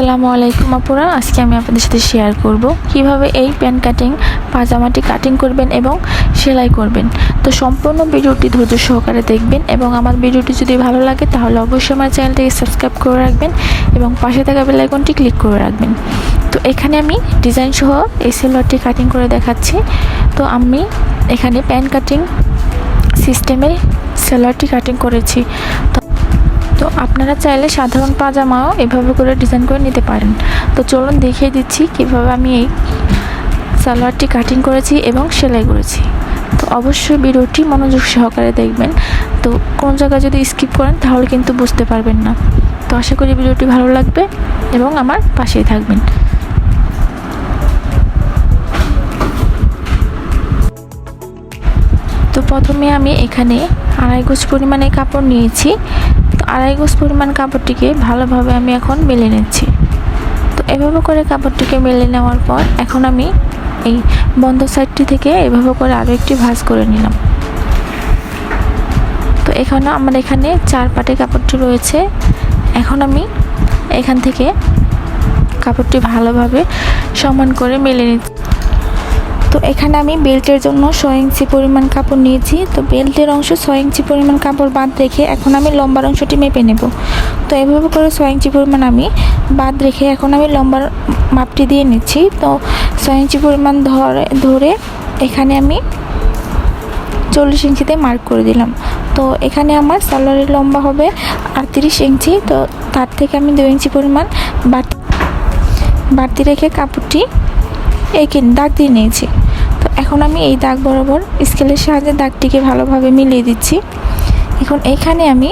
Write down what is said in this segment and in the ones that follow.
আসসালামু আলাইকুম আপুরা, আজকে আমি আপনাদের সাথে শেয়ার করব কীভাবে এই প্যান কাটিং পাজামাটি কাটিং করবেন এবং সেলাই করবেন। তো সম্পূর্ণ ভিডিওটি ধৈর্য সহকারে দেখবেন এবং আমার ভিডিওটি যদি ভালো লাগে তাহলে অবশ্যই আমার চ্যানেলটিকে সাবস্ক্রাইব করে রাখবেন এবং পাশে থাকা বেল আইকনটি ক্লিক করে রাখবেন। তো এখানে আমি ডিজাইন সহ এই সেলোয়ারটি কাটিং করে দেখাচ্ছি। তো আমি এখানে প্যান কাটিং সিস্টেমে সেলোয়ারটি কাটিং করেছি। তো আপনারা চাইলে সাধারণ পাজামাও এভাবে করে ডিজাইন করে নিতে পারেন। তো চলুন দেখিয়ে দিচ্ছি কীভাবে আমি এই সালোয়ারটি কাটিং করেছি এবং সেলাই করেছি। তো অবশ্যই ভিডিওটি মনোযোগ সহকারে দেখবেন। তো কোন জায়গায় যদি স্কিপ করেন তাহলে কিন্তু বুঝতে পারবেন না। তো আশা করি ভিডিওটি ভালো লাগবে এবং আমার পাশেই থাকবেন। তো প্রথমে আমি এখানে আড়াই পরিমাণে কাপড় নিয়েছি। আড়াই গোজ পরিমাণ কাপড়টিকে ভালোভাবে আমি এখন মেলে নিচ্ছি। তো এভাবে করে কাপড়টিকে মেলে নেওয়ার পর এখন আমি এই বন্ধ সাইডটি থেকে এভাবে করে আরও একটি ভাঁজ করে নিলাম। তো এখানে আমার এখানে চার পাটে কাপড়টি রয়েছে। এখন আমি এখান থেকে কাপড়টি ভালোভাবে সমান করে মেলে নিচ্ছি। তো এখানে আমি বেল্টের জন্য ছয় ইঞ্চি পরিমাণ কাপড় নিয়েছি। তো বেল্টের অংশ ছয় ইঞ্চি পরিমাণ কাপড় বাদ রেখে এখন আমি লম্বার অংশটি মেপে নেব। তো এভাবে করে ছয় ইঞ্চি পরিমাণ আমি বাদ রেখে এখন আমি লম্বার মাপটি দিয়ে নিচ্ছি। তো ছয় ইঞ্চি পরিমাণ ধরে ধরে এখানে আমি চল্লিশ ইঞ্চিতে মার্ক করে দিলাম। তো এখানে আমার সালোয়ারের লম্বা হবে আটত্রিশ ইঞ্চি। তো তার থেকে আমি দু ইঞ্চি পরিমাণ বাড়তি রেখে কাপড়টি এঁকে, দাগ দিয়ে নিয়েছি। এখন আমি এই দাগ বরাবর স্কেলের সাহায্যে দাগটিকে ভালোভাবে মিলিয়ে দিচ্ছি। এখন এখানে আমি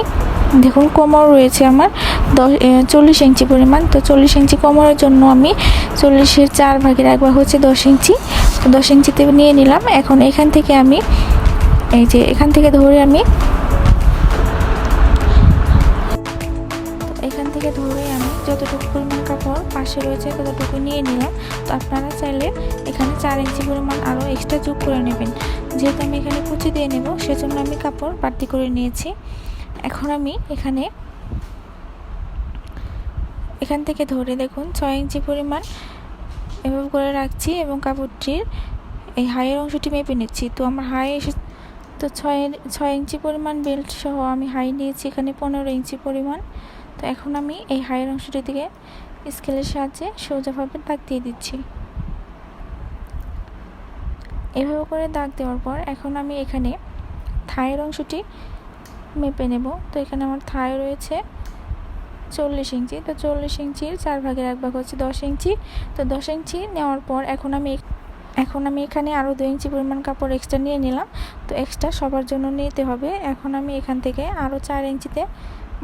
দেখুন কোমর রয়েছে আমার দশ চল্লিশ ইঞ্চি পরিমাণ। তো চল্লিশ ইঞ্চি কোমরের জন্য আমি চল্লিশের চার ভাগের এক ভাগ হচ্ছে দশ ইঞ্চি। তো দশ ইঞ্চিতে নিয়ে নিলাম। এখন এখান থেকে আমি এই যে এখান থেকে ধরে আমি এখান থেকে ধরে আমি যতটুকু পরিমাণ কাপড় পাশে রয়েছে ততটুকু নিয়ে নিলাম। তো আপনারা চাইলে এখানে চার ইঞ্চি পরিমাণ আরও এক্সট্রা যোগ করে নেবেন। যেহেতু আমি এখানে কুচি দিয়ে নেব, সেজন্য আমি কাপড় বাড়তি করে নিয়েছি। এখন আমি এখানে এখান থেকে ধরে দেখুন, ছয় ইঞ্চি পরিমাণ এভাবে করে রাখছি এবং কাপড়টির এই হাইয়ের অংশটি মেপে নিচ্ছি। তো আমার হাই এসে, তো ছয় ছয় ইঞ্চি পরিমাণ বেল্ট সহ আমি হাই নিয়েছি এখানে পনেরো ইঞ্চি পরিমাণ। তো এখন আমি এই হাইয়ের অংশটি থেকে স্কেলের সাহায্যে সোজাভাবে দাগ দিয়ে দিচ্ছি। এভাবে করে দাগ দেওয়ার পর এখন আমি এখানে থায়ের অংশটি মেপে নেব। তো এখানে আমার থায় রয়েছে চল্লিশ ইঞ্চি। তো চল্লিশ ইঞ্চির চার ভাগের এক ভাগ হচ্ছে দশ ইঞ্চি। তো দশ ইঞ্চি নেওয়ার পর এখন আমি এখন আমি এখানে আরও দু ইঞ্চি পরিমাণ কাপড় এক্সট্রা নিয়ে নিলাম। তো এক্সট্রা সবার জন্য নিতে হবে। এখন আমি এখান থেকে আরও চার ইঞ্চিতে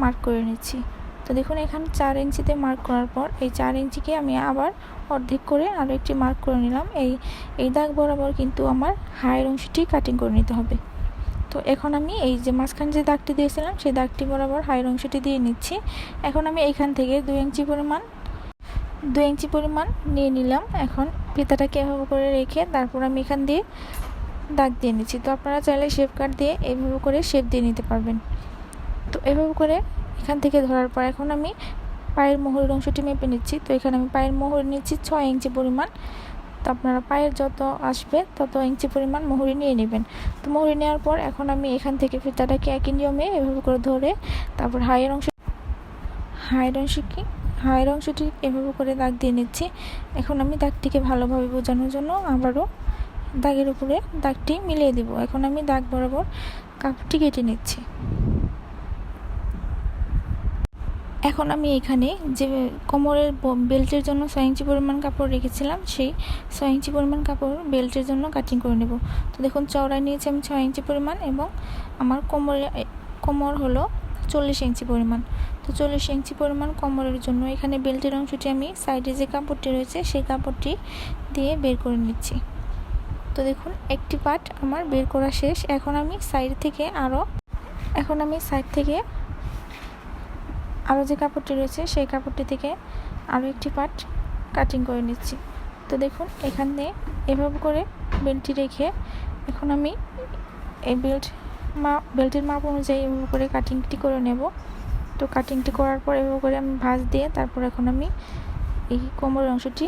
মার্ক করে নিচ্ছি। তো দেখুন, এখানে চার ইঞ্চিতে মার্ক করার পর এই চার ইঞ্চিকে আমি আবার অর্ধেক করে আরও একটি মার্ক করে নিলাম। এই এই দাগ বরাবর কিন্তু আমার হায়ের অংশটি কাটিং করে নিতে হবে। তো এখন আমি এই যে মাঝখানে যে দাগটি দিয়েছিলাম, সেই দাগটি বরাবর হায়ের অংশটি দিয়ে নিচ্ছি। এখন আমি এইখান থেকে দুই ইঞ্চি পরিমাণ দু ইঞ্চি পরিমাণ নিয়ে নিলাম। এখন ফিতাটাকে এভাবে করে রেখে তারপর আমি এখান দিয়ে দাগ দিয়ে নিচ্ছি। তো আপনারা চাইলে শেপ কাট দিয়ে এইভাবে করে শেপ দিয়ে নিতে পারবেন। তো এভাবে করে এখান থেকে ধরার পর এখন আমি পায়ের মোহরের অংশটি মেপে নিচ্ছি। তো এখানে আমি পায়ের মোহর নিচ্ছি ছয় ইঞ্চি পরিমাণ। তো আপনারা পায়ের যত আসবে তত ইঞ্চি পরিমাণ মোহরি নিয়ে নেবেন। তো মোহরি নেওয়ার পর এখন আমি এখান থেকে ফিতাটাকে একই নিয়মে এভাবে করে ধরে তারপর হাইয়ের অংশ হাইয়ের অংশ কি হাইয়ের অংশটি এভাবে করে দাগ দিয়ে নিচ্ছি। এখন আমি দাগটিকে ভালোভাবে বোঝানোর জন্য আবারও দাগের উপরে দাগটি মিলিয়ে দিব। এখন আমি দাগ বরাবর কাপড়টি কেটে নিচ্ছি। এখন আমি এখানে যে কোমরের বেল্টের জন্য ছয় ইঞ্চি পরিমাণ কাপড় রেখেছিলাম, সেই ছয় ইঞ্চি পরিমাণ কাপড় বেল্টের জন্য কাটিং করে নেব। তো দেখুন, চওড়ায় নিয়েছি আমি ছয় ইঞ্চি পরিমাণ এবং আমার কোমরে, কোমর হলো চল্লিশ ইঞ্চি পরিমাণ। তো চল্লিশ ইঞ্চি পরিমাণ কোমরের জন্য এখানে বেল্টের অংশটি আমি সাইডে যে কাপড়টি রয়েছে, সেই কাপড়টি দিয়ে বের করে নিচ্ছি। তো দেখুন, একটি পার্ট আমার বের করা শেষ। এখন আমি সাইড থেকে আরও এখন আমি সাইড থেকে আরও যে কাপড়টি রয়েছে, সেই কাপড়টি থেকে আরও একটি পার্ট কাটিং করে নিচ্ছি। তো দেখুন, এখানে এভাবে করে বেল্টটি রেখে এখন আমি এই বেল্ট মা বেল্টের মাপ অনুযায়ী এভাবে করে কাটিংটি করে নেব। তো কাটিংটি করার পর এভাবে করে আমি ভাঁজ দিয়ে তারপর এখন আমি এই কোমরের অংশটি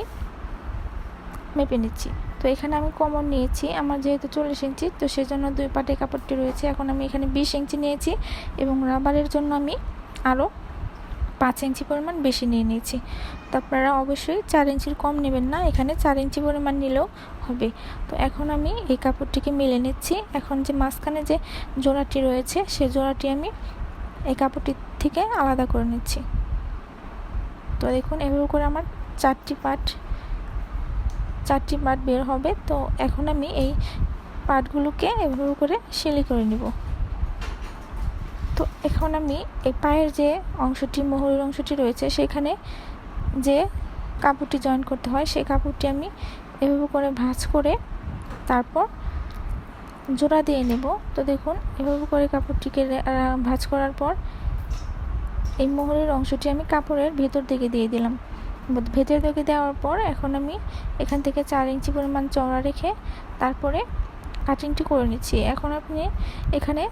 মেপে নিচ্ছি। তো এখানে আমি কোমর নিয়েছি, আমার যেহেতু চল্লিশ ইঞ্চি, তো সেজন্য দুই পাটে কাপড়টি রয়েছে। এখন আমি এখানে বিশ ইঞ্চি নিয়েছি এবং রাবারের জন্য আমি আরও পাঁচ ইঞ্চি পরিমাণ বেশি নিয়ে নিয়েছি। তো আপনারা অবশ্যই চার ইঞ্চির কম নেবেন না, এখানে চার ইঞ্চি পরিমাণ নিলেও হবে। তো এখন আমি এই কাপড়টিকে মেলে নিচ্ছি। এখন যে মাঝখানে যে জোড়াটি রয়েছে, সে জোড়াটি আমি এই কাপড়টি থেকে আলাদা করে নিচ্ছি। তো দেখুন, এভাবে করে আমার চারটি পাট চারটি পাট বের হবে। তো এখন আমি এই পাটগুলোকে এভাবে করে সেলাই করে নিব। তো এখন আমি এই পায়ের যে অংশটি, মোহরের অংশটি রয়েছে, সেখানে যে কাপড়টি জয়েন করতে হয়, সেই কাপড়টি আমি এভাবে করে ভাঁজ করে তারপর জোড়া দিয়ে নেব। তো দেখুন, এভাবে করে কাপড়টিকে ভাঁজ করার পর এই মোহরের অংশটি আমি কাপড়ের ভেতর দিকে দিয়ে দিলাম। ভেতর দিকে দেওয়ার পর এখন আমি এখান থেকে চার ইঞ্চি পরিমাণ চওড়া রেখে তারপরে কাটিংটি করে নিচ্ছি। এখন আপনি এখানে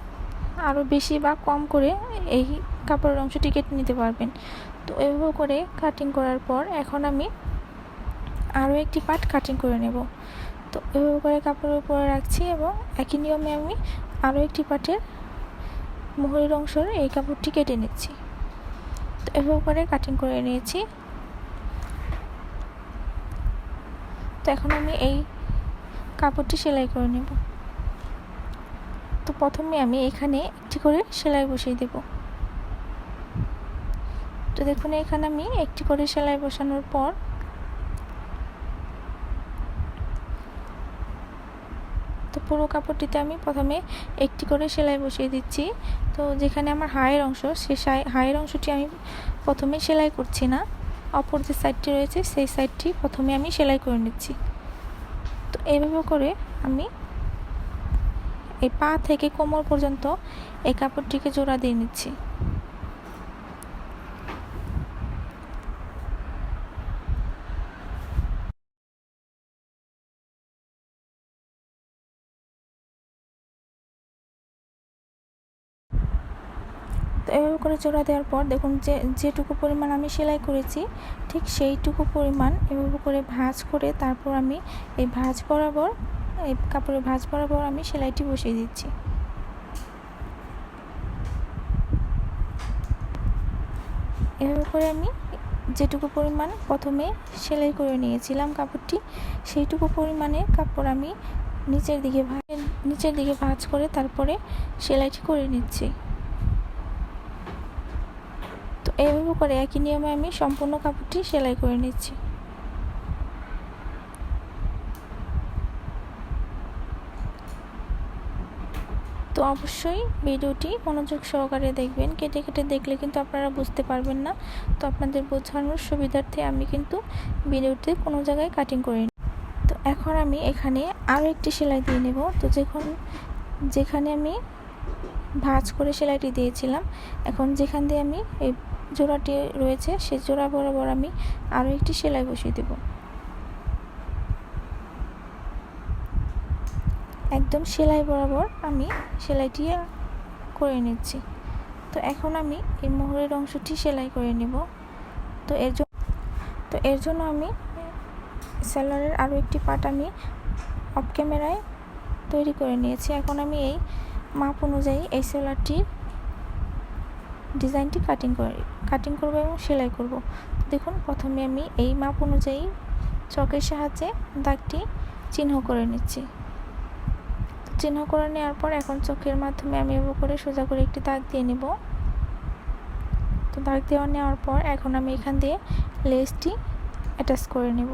আরও বেশি বা কম করে এই কাপড়ের অংশটি কেটে নিতে পারবেন। তো এভাবে করে কাটিং করার পর এখন আমি আরও একটি পার্ট কাটিং করে নেব। তো এভাবে করে কাপড়ের উপরে রাখছি এবং একই নিয়মে আমি আরও একটি পার্টের মোহরের অংশের এই কাপড়টি কেটে নিচ্ছি। তো এভাবে করে কাটিং করে নিয়েছি। তো এখন আমি এই কাপড়টি সেলাই করে নেব। তো প্রথমে আমি এখানে একটি করে সেলাই বসিয়ে দেব। তো দেখুন, এখানে আমি একটি করে সেলাই বসানোর পর তো পুরো কাপড়টিতে আমি প্রথমে একটি করে সেলাই বসিয়ে দিচ্ছি। তো যেখানে আমার হায়ের অংশ, সে হায়ের অংশটি আমি প্রথমে সেলাই করছি না। অপর যে সাইডটি রয়েছে, সেই সাইডটি প্রথমে আমি সেলাই করে নিচ্ছি। তো এইভাবে করে আমি এই পা থেকে কোমর পর্যন্ত এই কাপড়টিকে জোড়া দিয়ে নিচ্ছি। তো এভাবে করে জোড়া দেওয়ার পর দেখুন যে, যেটুকু পরিমাণ আমি সেলাই করেছি, ঠিক সেইটুকু পরিমাণ এভাবে করে ভাঁজ করে তারপর আমি এই ভাঁজ বরাবর এই কাপড়ের ভাঁজ বরাবর আমি সেলাইটি বসিয়ে দিচ্ছি। এভাবে করে আমি যেটুকু পরিমাণ প্রথমে সেলাই করে নিয়েছিলাম কাপড়টি, সেইটুকু পরিমাণে কাপড় আমি নিচের দিকে নিচের দিকে ভাঁজ করে তারপরে সেলাইটি করে নিচ্ছি। তো এইভাবে করে একই নিয়মে আমি সম্পূর্ণ কাপড়টি সেলাই করে নিচ্ছি। তো অবশ্যই ভিডিওটি মনোযোগ সহকারে দেখবেন। কেটে কেটে দেখলে কিন্তু আপনারা বুঝতে পারবেন না। তো আপনাদের বোঝানোর সুবিধার্থে আমি কিন্তু ভিডিওতে কোনো জায়গায় কাটিং করিনি। তো এখন আমি এখানে আরও একটি সেলাই দিয়ে নেব। তো যখন, যেখানে আমি ভাঁজ করে সেলাইটি দিয়েছিলাম, এখন যেখান দিয়ে আমি এই জোড়াটি রয়েছে, সে জোড়া বরাবর আমি আরও একটি সেলাই বসিয়ে দেবো। একদম সেলাই বরাবর আমি সেলাইটি করে নিচ্ছি। তো এখন আমি এই মোহরের অংশটি সেলাই করে নেব। তো এর জন্য তো এর জন্য আমি সেলারের আরও একটি পার্ট আমি অফ ক্যামেরায় তৈরি করে নিয়েছি। এখন আমি এই মাপ অনুযায়ী এই সেলারটির ডিজাইনটি কাটিং করে কাটিং করব এবং সেলাই করব। দেখুন, প্রথমে আমি এই মাপ অনুযায়ী চকের সাহায্যে দাগটি চিহ্ন করে নিচ্ছি। চিহ্ন করে নেওয়ার পর এখন চোখের মাধ্যমে আমি এভাবে করে সোজা করে একটি দাগ দিয়ে নেব। তো দাগ দেওয়া নেওয়ার পর এখন আমি এখান দিয়ে লেসটি অ্যাটাচ করে নেব।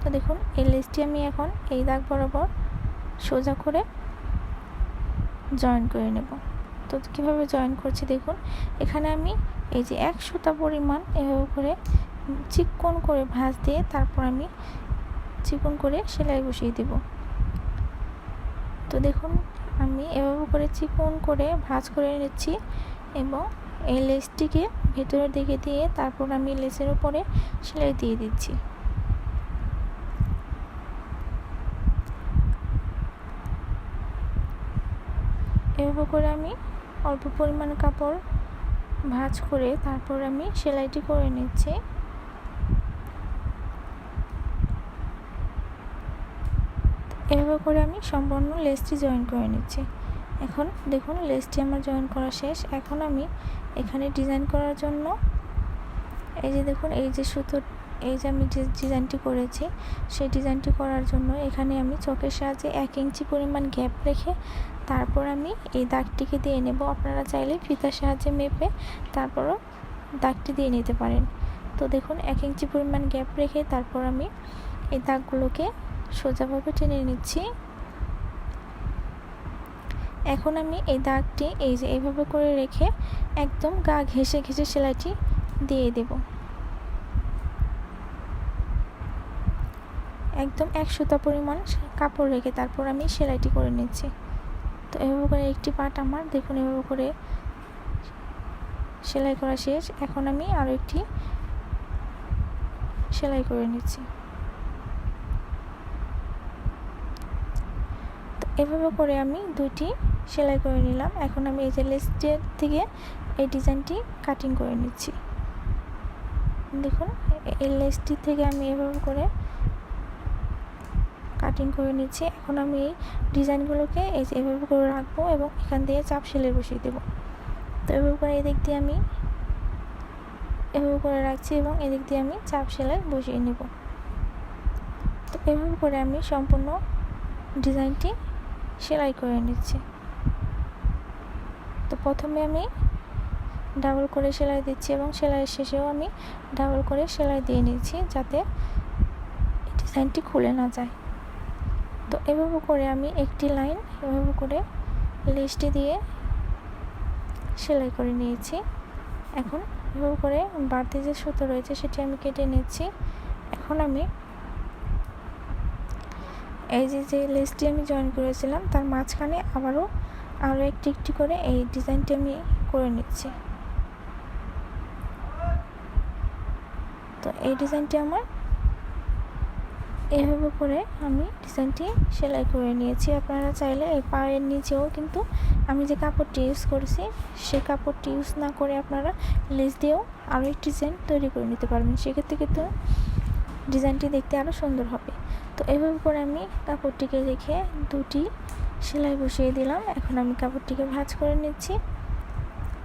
তো দেখুন, এই লেসটি আমি এখন এই দাগ বরাবর সোজা করে জয়েন করে নেব। তো কীভাবে জয়েন করছি দেখুন, এখানে আমি এই যে এক সুতা পরিমাণ এভাবে করে চিকন করে ভাঁজ দিয়ে তারপর আমি চিকন করে সেলাই বসিয়ে দেবো। তো দেখুন, আমি এভাবে করে চিকন করে ভাঁজ করে নিচ্ছি এবং এই লেসটিকে ভেতরের দিকে দিয়ে তারপর আমি লেসের উপরে সেলাই দিয়ে দিচ্ছি। এভাবে করে আমি অল্প পরিমাণ কাপড় ভাঁজ করে তারপর আমি সেলাইটি করে নিচ্ছি। এভাবে করে আমি সম্পূর্ণ লেসটি জয়েন করে নিচ্ছি। এখন দেখুন লেসটি আমার জয়েন করা শেষ। এখন আমি এখানে ডিজাইন করার জন্য এই যে দেখুন, এই যে সুতোর এই যে আমি যে ডিজাইনটি করেছি, সেই ডিজাইনটি করার জন্য এখানে আমি চোখের সাহায্যে এক ইঞ্চি পরিমাণ গ্যাপ রেখে তারপর আমি এই দাগটিকে দিয়ে নেব। আপনারা চাইলে ফিতার সাহায্যে মেপে তারপরও দাগটি দিয়ে নিতে পারেন। তো দেখুন, এক ইঞ্চি পরিমাণ গ্যাপ রেখে তারপর আমি এই দাগগুলোকে সোজাভাবে টেনে নিচ্ছি। এখন আমি এই দাগটি এই যে এইভাবে করে রেখে একদম গা ঘেঁষে ঘেঁষে সেলাইটি দিয়ে দেব। একদম এক সুতা পরিমাণ কাপড় রেখে তারপর আমি সেলাইটি করে নিচ্ছি। তো এভাবে করে একটি পাট আমার, দেখুন এভাবে করে সেলাই করা শেষ। এখন আমি আরও একটি সেলাই করে নিচ্ছি তো এভাবে করে আমি দুইটি সেলাই করে নিলাম। এখন আমি এই যে লেসটের থেকে এই ডিজাইনটি কাটিং করে নিচ্ছি। দেখুন, এই লেসটি থেকে আমি এভাবে করে কাটিং করে নিচ্ছি। এখন আমি এই ডিজাইনগুলোকে এই যে এভাবে করে রাখব এবং এখান দিয়ে চাপ সেলাই বসিয়ে দেবো। তো এভাবে করে এদিক দিয়ে আমি এভাবে করে রাখছি এবং এদিক দিয়ে আমি চাপ সেলাই বসিয়ে নেব। তো এভাবে করে আমি সম্পূর্ণ ডিজাইনটি সেলাই করে নিচ্ছি। তো প্রথমে আমি ডাবল করে সেলাই দিচ্ছি এবং সেলাইয়ের শেষেও আমি ডাবল করে সেলাই দিয়ে নিচ্ছি যাতে ডিজাইনটি খুলে না যায়। তো এভাবে করে আমি একটি লাইন এভাবে করে লেসটি দিয়ে সেলাই করে নিয়েছি। এখন এভাবে করে বাড়তি যে সুতো রয়েছে সেটি আমি কেটে নিচ্ছি। এখন আমি এই যে যে লেসটি আমি জয়েন করেছিলাম, তার মাঝখানে আবারও আরও একটি একটি করে এই ডিজাইনটি আমি করে নিচ্ছি। তো এই ডিজাইনটি আমার, এভাবে করে আমি ডিজাইনটি সেলাই করে নিয়েছি। আপনারা চাইলে এই পায়ের নিচেও কিন্তু আমি যে কাপড়টি ইউজ করেছি, সে কাপড়টি ইউজ না করে আপনারা লেস দিয়েও আরও একটি ডিজাইন তৈরি করে নিতে পারবেন। সেক্ষেত্রে কিন্তু ডিজাইনটি দেখতে আরও সুন্দর হবে। তো এভাবে করে আমি কাপড়টিকে রেখে দুটি সেলাই বসিয়ে দিলাম। এখন আমি কাপড়টিকে ভাঁজ করে নিচ্ছি।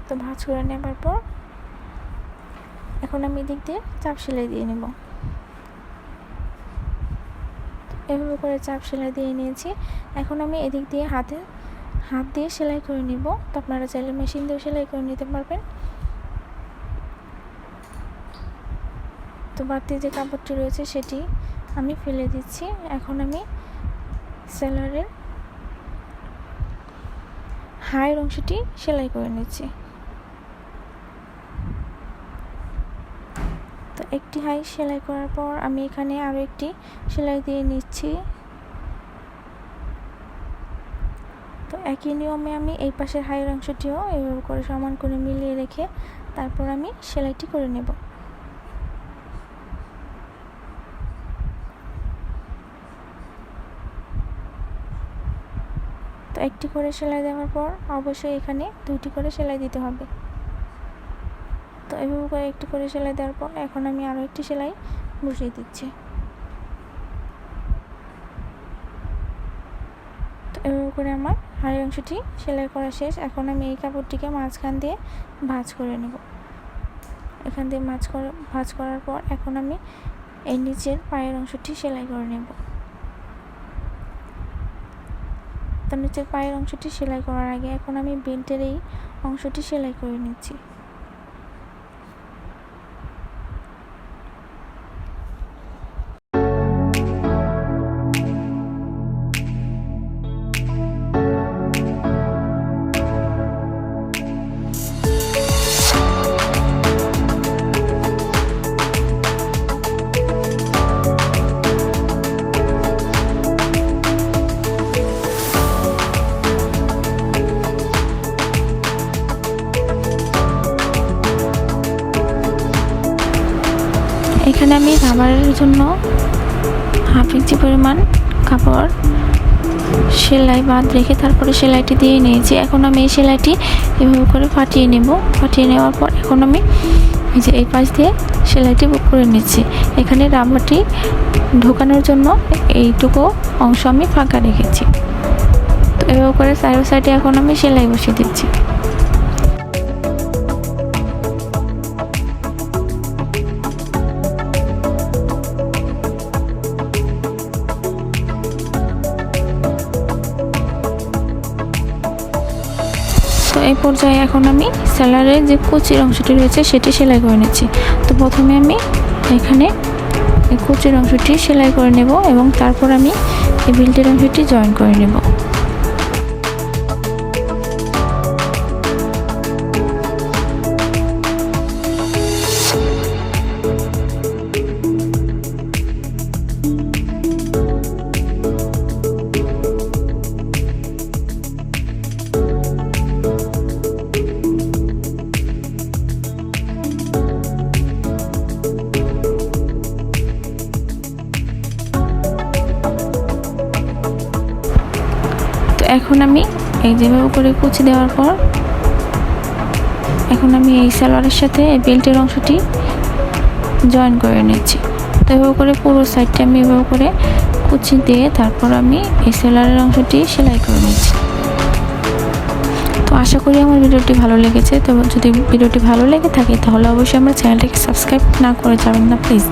তো ভাঁজ করে নেবার পর এখন আমি এদিক দিয়ে চাপ সেলাই দিয়ে নেব। এভাবে করে চাপ সেলাই দিয়ে নিয়েছি। এখন আমি এদিক দিয়ে হাতে, হাত দিয়ে সেলাই করে নিব। তো আপনারা চাইলে মেশিন দিয়ে সেলাই করে নিতে পারবেন। তো বাড়তি যে কাপড়টি রয়েছে সেটি আমি ফেলে দিচ্ছি। এখন আমি সেলারের হায়ের অংশটি সেলাই করে নিচ্ছি। তো একটি হাই সেলাই করার পর আমি এখানে আরও একটি সেলাই দিয়ে নিচ্ছি। তো একই নিয়মে আমি এই পাশের হাইয়ের অংশটিও এইভাবে করে সমান করে মিলিয়ে রেখে তারপর আমি সেলাইটি করে নেব। তো একটি করে সেলাই দেওয়ার পর অবশ্যই এখানে দুইটি করে সেলাই দিতে হবে। তো এভাবে করে একটু করে সেলাই দেওয়ার পর এখন আমি আরও একটি সেলাই বসিয়ে দিচ্ছি। তো এভাবে করে আমার হাড়ি অংশটি সেলাই করা শেষ। এখন আমি এই কাপড়টিকে মাঝখান দিয়ে ভাঁজ করে নেব। এখান দিয়ে মাছ করে, ভাঁজ করার পর এখন আমি এই নিচের পায়ের অংশটি সেলাই করে নেব। তো নিচের পায়ের অংশটি সেলাই করার আগে এখন আমি বেল্টের এই অংশটি সেলাই করে নিচ্ছি। কাপড়। সেলাই বাদ রেখে তারপরে সেলাইটি দিয়ে নিয়েছি এখন আমি এই সেলাইটি এভাবে করে ফাটিয়ে নেব। ফাটিয়ে নেওয়ার পর এখন আমি যে এই পাশ দিয়ে সেলাইটি বুক করে নিচ্ছি। এখানে রাবারটি ঢোকানোর জন্য এইটুকু অংশ আমি ফাঁকা রেখেছি। তো এভাবে করে সাইড সাইডে এখন আমি সেলাই বসিয়ে দিচ্ছি। পর্যায়ে এখন আমি স্যালারের যে কুচির অংশটি রয়েছে সেটি সেলাই করে নিচ্ছি। তো প্রথমে আমি এখানে কুচির অংশটি সেলাই করে নেব এবং তারপর আমি এই বিলটির অংশটি জয়েন করে নেব। এখন আমি এই যেভাবে করে কুচি দেওয়ার পর, এখন আমি এই সালোয়ারের সাথে এই বেল্টের অংশটি জয়েন করে নিচ্ছি। তো এভাবে করে পুরো সাইডটা আমি এভাবে করে কুচি দিয়ে তারপর আমি এই সেলারের অংশটি সেলাই করে নিচ্ছি। তো আশা করি আমার ভিডিওটি ভালো লেগেছে। তো যদি ভিডিওটি ভালো লেগে থাকে তাহলে অবশ্যই আমার চ্যানেলটিকে সাবস্ক্রাইব না করে যাবেন না প্লিজ